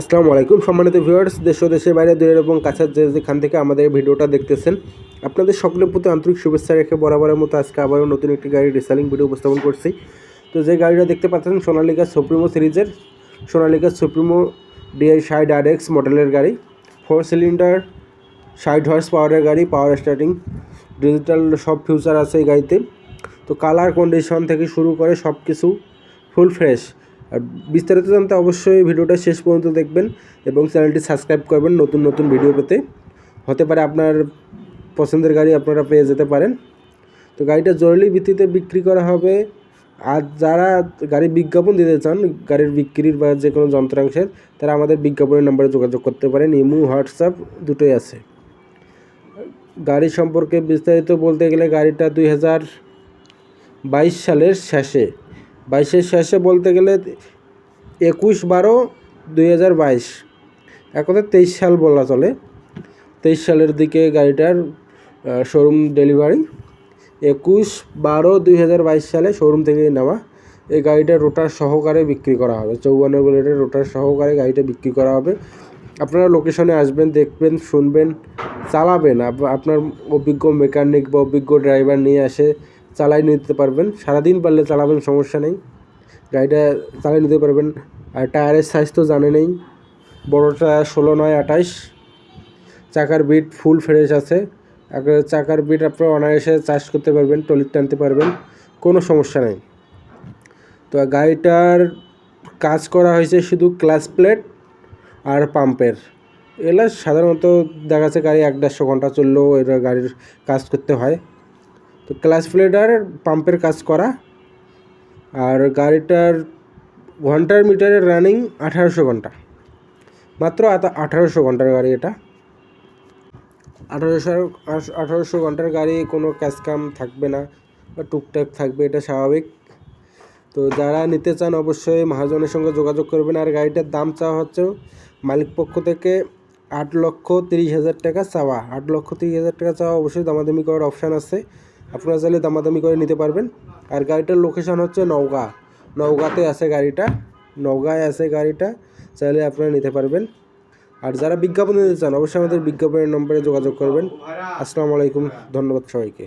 আসসালামু আলাইকুম সম্মানিত ভিউয়ার্স, দেশ দেশের বাইরে, দূরের এবং কাছের যে যেখান থেকে আমাদের ভিডিওটা দেখতেছেন, আপনাদের সকলের প্রতি আন্তরিক শুভেচ্ছা রেখে বরাবরের মতো আজকে আবারও নতুন একটি গাড়ির রিসেলিং ভিডিও উপস্থাপন করছি। তো যে গাড়িটা দেখতে পাচ্ছেন, সোনালিকা সুপ্রিমো সিরিজের, সোনালিকা সুপ্রিমো ডিআই ষাট আর এক্স মডেলের গাড়ি ফোর সিলিন্ডার ষাট হর্স পাওয়ারের গাড়ি পাওয়ার স্টার্টিং ডিজিটাল সব ফিউচার আছে এই গাড়িতে। তো কালার কন্ডিশন থেকে শুরু করে সব কিছু ফুল ফ্রেশ আর বিস্তারিত জানতে অবশ্যই ভিডিওটা শেষ পর্যন্ত দেখবেন এবং চ্যানেলটি সাবস্ক্রাইব করবেন নতুন নতুন ভিডিও পেতে। হতে পারে আপনার পছন্দের গাড়ি আপনারা পেয়ে যেতে পারেন। তো গাড়িটা জরুরি ভিত্তিতে বিক্রি করা হবে। আর যারা গাড়ির বিজ্ঞাপন দিতে চান, গাড়ির বিক্রির বা যে কোনো যন্ত্রাংশের, তারা আমাদের বিজ্ঞাপনের নাম্বারে যোগাযোগ করতে পারেন। ইমু, হোয়াটসঅ্যাপ দুটোই আছে। গাড়ি সম্পর্কে বিস্তারিত বলতে গেলে গাড়িটা দুই হাজার বাইশ সালের শেষে বাইশের শেষে বলতে গেলে একুশ বারো দুই হাজার বাইশ। এক কথায় তেইশ সাল বলা চলে। তেইশ সালের দিকে গাড়িটার শোরুম ডেলিভারি একুশ বারো দুই হাজার বাইশ সালে শোরুম থেকে নেওয়া। এই গাড়িটা রোটার সহকারে বিক্রি করা হবে। চৌবান্ন বুলেটের রোটার সহকারে গাড়িটা বিক্রি করা হবে। আপনারা লোকেশনে আসবেন, দেখবেন, শুনবেন, চালাবেন। আপনার অভিজ্ঞ মেকানিক বা অভিজ্ঞ ড্রাইভার নিয়ে আসে। চালাই নিতে পারবেন। সারাদিন পারলে চালাবেন, সমস্যা নেই। গাড়িটা চালিয়ে নিতে পারবেন। আর টায়ারের সাইজ তো জানেনই বড়টা ষোলো, নয় আঠাইশ চাকার বিট ফুল ফ্রেশ আছে। চাকার বিট আপনারা অনায়াসে চার্জ করতে পারবেন টলিট টানতে পারবেন। কোনো সমস্যা নেই। তো গাড়িটার কাজ করা হয়েছে শুধু ক্লাস প্লেট আর পাম্পের এগুলো সাধারণত দেখা যাচ্ছে গাড়ি এক দেড়শো ঘণ্টা চললেও এটা গাড়ির কাজ করতে হয়। তো ক্লাস আর পাম্পের কাজ করা। আর গাড়িটার ঘণ্টার মিটারের রানিং আঠারোশো ঘণ্টা। মাত্র আঠারোশো ঘণ্টার গাড়ি এটা। আঠারোশো আঠারোশো ঘণ্টার গাড়ি কোনো কাজ কাম থাকবে না বা টুকটাক থাকবে, এটা স্বাভাবিক। তো যারা নিতে চান অবশ্যই মহাজনের সঙ্গে যোগাযোগ করবেন। আর গাড়িটার দাম চাওয়া হচ্ছে মালিক পক্ষ থেকে আট লক্ষ তিরিশ হাজার টাকা চাওয়া। আট লক্ষ তিরিশ হাজার টাকা চাওয়া অবশ্যই দামাদামি করার অপশান আছে। আপনারা চাইলে দামাদামি করে নিতে পারবেন। আর গাড়িটার লোকেশান হচ্ছে নওগাঁ। নওগাঁতে আছে গাড়িটা। নওগাঁয় আছে গাড়িটা। চাইলে আপনারা নিতে পারবেন। আর যারা বিজ্ঞাপন দিতে চান, অবশ্যই আমাদের বিজ্ঞাপনের নম্বরে যোগাযোগ করবেন। আসসালামু আলাইকুম। ধন্যবাদ সবাইকে।